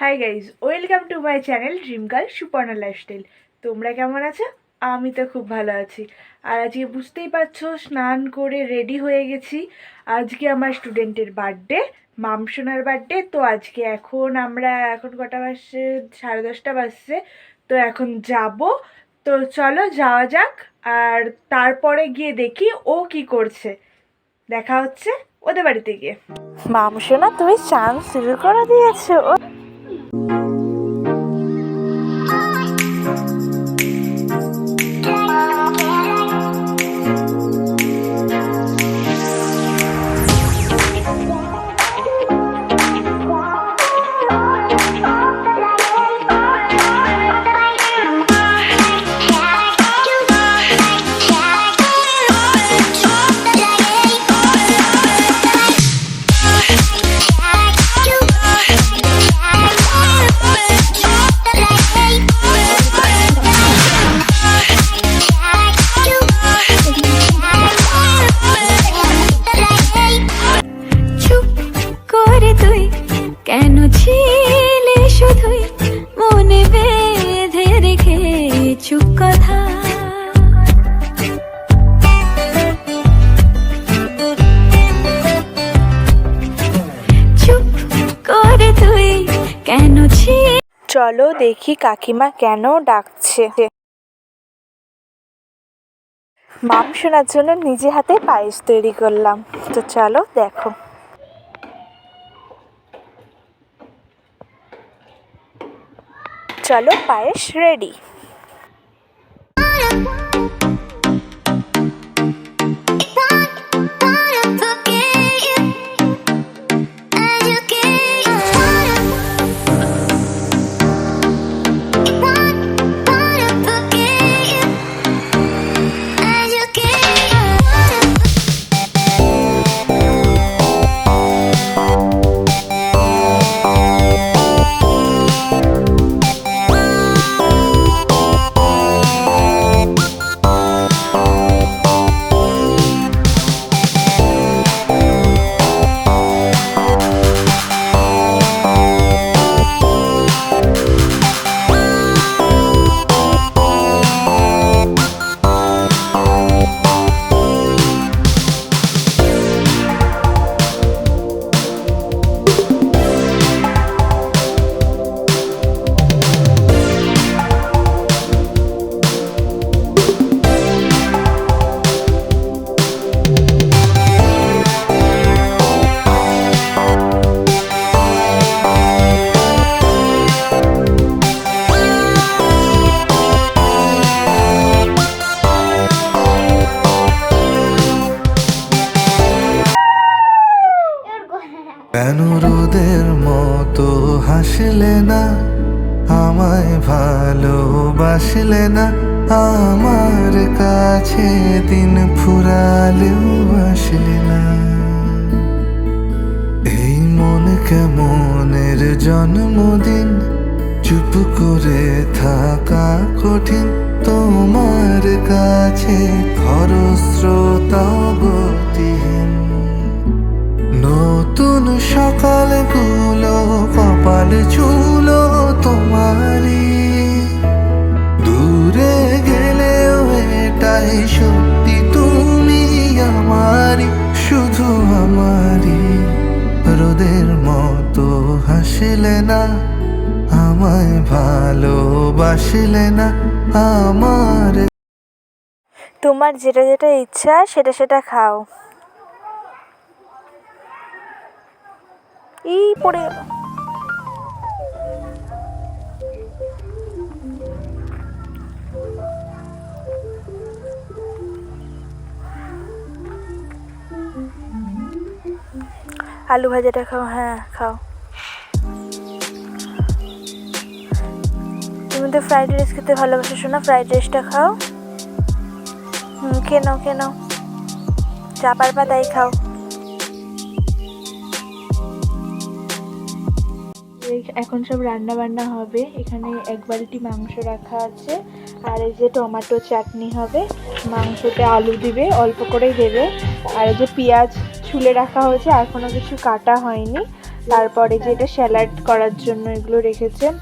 Hi guys welcome to my channel dream girl Suparna lifestyle তোমরা কেমন আছো? আমি তো খুব ভালো আছি। আর আজকে বুঝতেই পারছ, স্নান করে রেডি হয়ে গেছি। আজকে আমার স্টুডেন্টের বার্থডে মামসোনার বার্থডে তো আজকে এখন আমরা, এখন কটা বাজছে? সাড়ে দশটা বাজছে। তো এখন যাব। তো চলো যাওয়া যাক, আর তারপরে গিয়ে দেখি ও কি করছে। দেখা হচ্ছে ওদের বাড়িতে গিয়ে। মামসোনা তুমি চান শুরু করে দিয়েছ। চলো দেখি কাকিমা কেন ডাকছে। মাম শোনার জন্য নিজে হাতে পায়েস তৈরি করলাম। তো চলো দেখো। চলো পায়েস রেডি কাছে দিন ফুরালেও আসলে না। এই মন কেমনের জন্মদিন? চুপ করে থাকা কঠিন। তোমার কাছে খরস্রোতাগতিহীন নতুন সকালগুলো, কপাল ছুলো তোমারই ভালোবাসলে না আমার। তোমার যেটা যেটা ইচ্ছা, সেটা সেটা খাও। ই, পড়ে আলু ভাজাটা খাও হ্যাঁ খাও। তুমি তো ফ্রাইড রাইস খেতে ভালোবাসো শোনা ফ্রাইড রাইসটা খাও। হুম, খেয়ে নাও, খেয়ে তাই খাও। এখন সব রান্না বান্না হবে। এখানে এক বালতি মাংস রাখা আছে। আর এই যে টমেটো চাটনি হবে। মাংসতে আলু দিবে, অল্প করেই দেবে। আর এই যে পেঁয়াজ ছুলে রাখা হয়েছে এখনও কিছু কাটা হয়নি। তারপরে যে এটা স্যালাড করার জন্য এগুলো রেখেছেন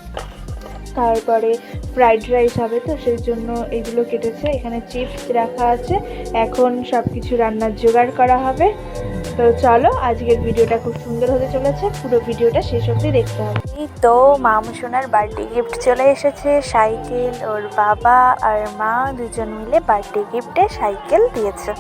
তারপরে ফ্রাইড রাইস হবে তো, সেই জন্য এগুলো কেটেছে। এখানে চিপস রাখা আছে। এখন সব কিছু রান্নার জোগাড় করা হবে। তো চলো, আজকের ভিডিওটা খুব সুন্দর হতে চলেছে। পুরো ভিডিওটা শেষ অবধি দেখতে হবে। এই তো মামু সোনার বার্থডে গিফট চলে এসেছে। সাইকেল, ওর বাবা আর মা দুজন মিলে বার্থডে গিফটে সাইকেল দিয়েছে।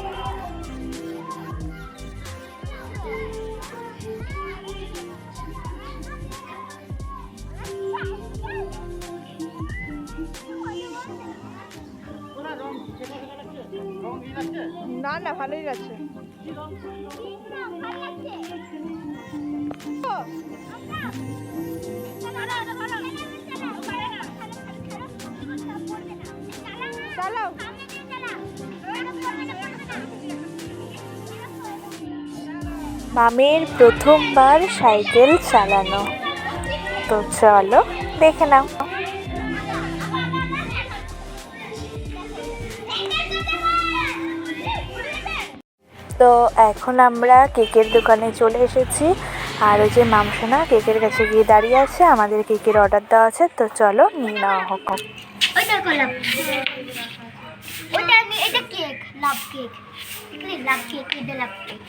না ভালোই গেছে চালাও। মামের প্রথমবার সাইকেল চালানো। তো চলো দেখে নাও। তো এখন আমরা কেকের দোকানে চলে এসেছি। আর ওই যে মামসোনা কেকের কাছে গিয়ে দাঁড়িয়ে আছে আমাদের কেকের অর্ডার দেওয়া আছে তো চলো নিয়ে নেওয়া হোক। ওইটা গোলাপ ওটা আমি এটা কেক লাভ কেক। এগুলি লাভ কেক? এটা লাভ কেক।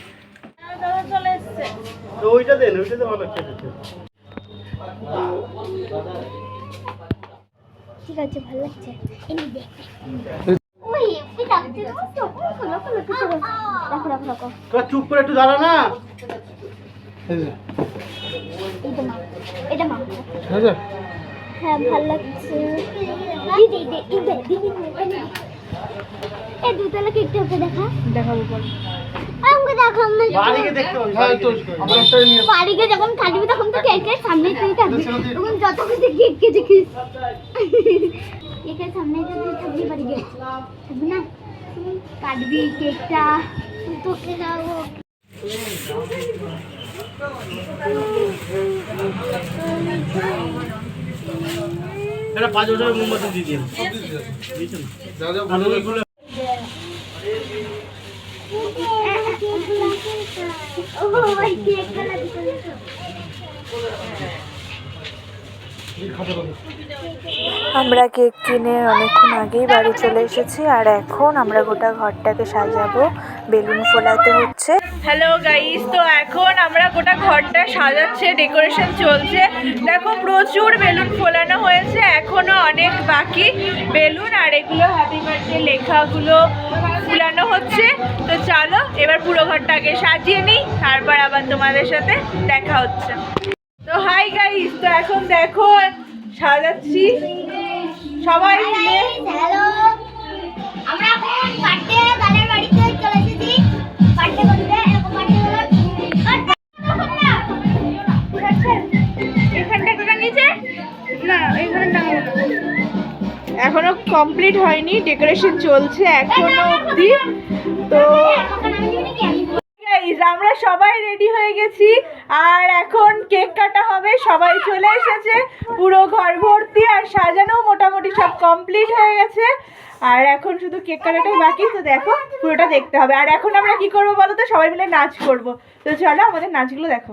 তো ওইটা দেন ওইটাতে ঠিক আছে ভালো লাগছে। চুপ করে একটু দাঁড়া না। হ্যাঁ ভালো লাগছে। এই দুতলা কেকটা ওকে দেখা। দেখাবো পরে। আমাকে দেখা আমরা বাড়িকে দেখতে হ্যাঁ তো আমরা একটা নিয়ে যখন কাটবি তখন তো কেকের সামনে তুই কাটবি তখন যত খুশি কেক কে দেখিস কেকের সামনে তুই থাকবি বাড়ি গিয়ে থাকবি না? কাটবি কেকটা। তোকে খাব এটা পাঁচ বছরের মোমবাতি দিয়ে দিন। ও ওই কেকটা লাগবে আমরা কেক কিনে অনেকক্ষণ আগেই বাড়ি চলে এসেছি, আর এখন আমরা গোটা ঘরটাকে সাজাবো। বেলুন ফোলাতে হচ্ছে। হ্যালো গাইস তো এখন আমরা গোটা ঘরটা সাজাচ্ছে ডেকোরেশন চলছে। দেখো প্রচুর বেলুন ফোলানো হয়েছে, এখনও অনেক বাকি বেলুন, আর এগুলো হ্যাপি বার্থডে লেখাগুলো ফুলানো হচ্ছে। তো চলো, এবার পুরো ঘরটাকে সাজিয়ে নিই, তারপর আবার তোমাদের সাথে দেখা হচ্ছে। তো হাই গাইস তো এখন দেখো সাজাচ্ছি। সবাই মিলে হ্যালো আমরা এখন বাড়িতে চলে এসেছি। করতে এখানে কমপ্লিট হয়নি ডেকোরেশন চলছে এখনও অবধি। তো আমরা সবাই রেডি হয়ে গেছি। আর এখন কেক কাটা হবে, সবাই চলে এসেছে। পুরো ঘর ভর্তি আর সাজানো মোটামুটি সব কমপ্লিট হয়ে গেছে। আর এখন শুধু কেক কাটাটাই বাকি, তো দেখো, পুরোটা দেখতে হবে। আর এখন আমরা কি করব বলো তো? সবাই মিলে নাচ করব। তো চলো, আমাদের নাচগুলো দেখো।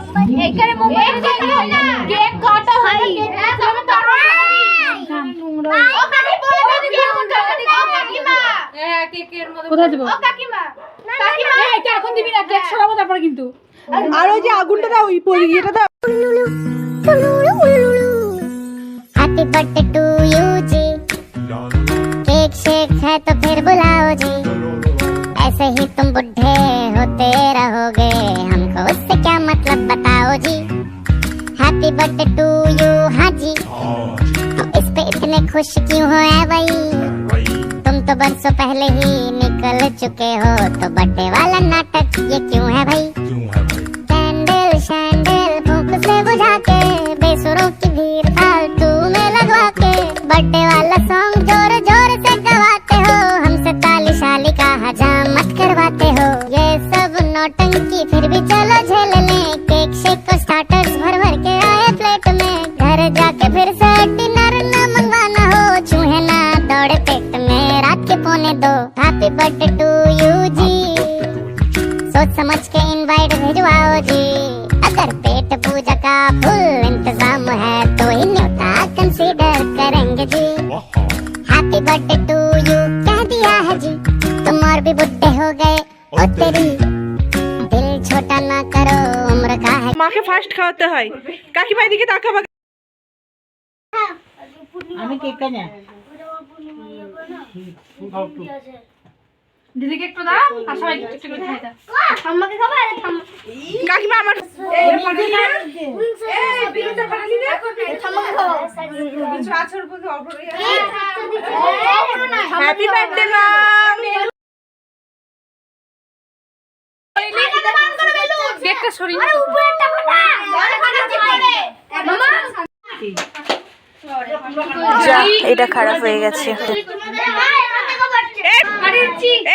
দিতে হবে ওকে পড়ে গেছে ওগুলো দাও for even more suitable বাড়ি খারাপ এখানে মোবাইল না কেক কাটা হয় কেক আমি তারো ও কাকি বলে দাও দিদি ও কাকিমা কোথায় দেবো ও কাকিমা কাকিমা এটা এখন দিবি না কেক সরাবো তারপরে কিন্তু আর ওই যে আগুনটা দাও ওই পরি ইয়েটা দাও happy birthday to you ji cake shake है तो फिर बुलाओ जी बर्थडे टू यू हाँ जी। तो इस पे इतने खुश क्यों हो है भाई? तुम तो बरसों पहले ही निकल चुके हो तो बर्थडे वाला नाटक ये क्यों है भाई? कैंडल शैंडल फूंक से बुझा के बेसुरों की भीड़ फालतू में लगवा के बर्थडे वाला सॉन्ग ज़ोर ज़ोर से गवाते हो हमसे ताली शाली का हजामत करवाते हो। ये सब नौटंकी फिर भी चलो झेल लें cake shake happy birthday to you जी सोच समझ के इनवाइट भिजवाओ जी अगर पेट पूजा का फुल इंतजाम है तो ही न्योता कंसीडर करेंगे जी हैप्पी बर्थडे टू यू कह दिया है जी तुम और भी बुढ़े हो गए ओ तेरी दिल छोटा ना करो उम्र का है মাকে ফার্স্ট খাওয়াতে হয় কাকিমা এদিকে তাকাবা আমি কেক কানা দিদিকে একটু দাও আর সবাই একটু করে খাই দাও। আমাকে খাবার কাকিমা আমার হ্যাপি বার্থডে মা কেকটা সরিয়ে যা এটা খারাপ হয়ে গেছে।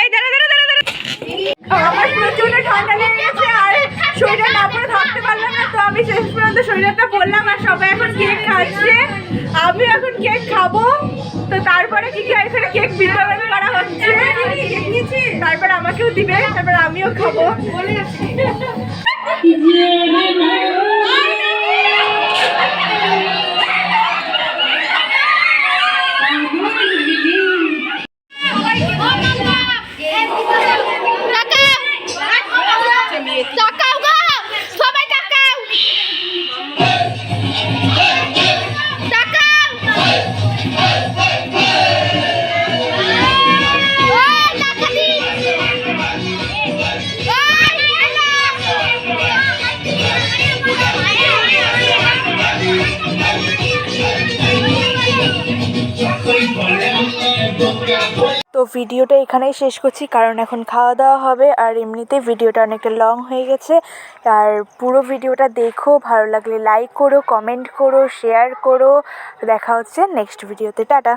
এই আমার প্রচণ্ড ঠান্ডা লেগে গেছে আর শরীরে না পরে থাকতে পারলাম না তো আমি শেষ পর্যন্ত শরীরটা বললাম আর সবাই এখন কেক খাচ্ছে। আমি এখন কেক খাব। তো তারপরে কি কি এখানে? কেক বিতরণ করা হচ্ছে। তারপর আমাকেও দিবে তারপর আমিও খাব। তাকাও তো ভিডিওটা এখানেই শেষ করছি, কারণ এখন খাওয়া দাওয়া হবে আর এমনিতে ভিডিওটা অনেকটা লং হয়ে গেছে। আর পুরো ভিডিওটা দেখো, ভালো লাগলে লাইক করো কমেন্ট করো শেয়ার করো। দেখা হচ্ছে নেক্সট ভিডিওতে টাটা।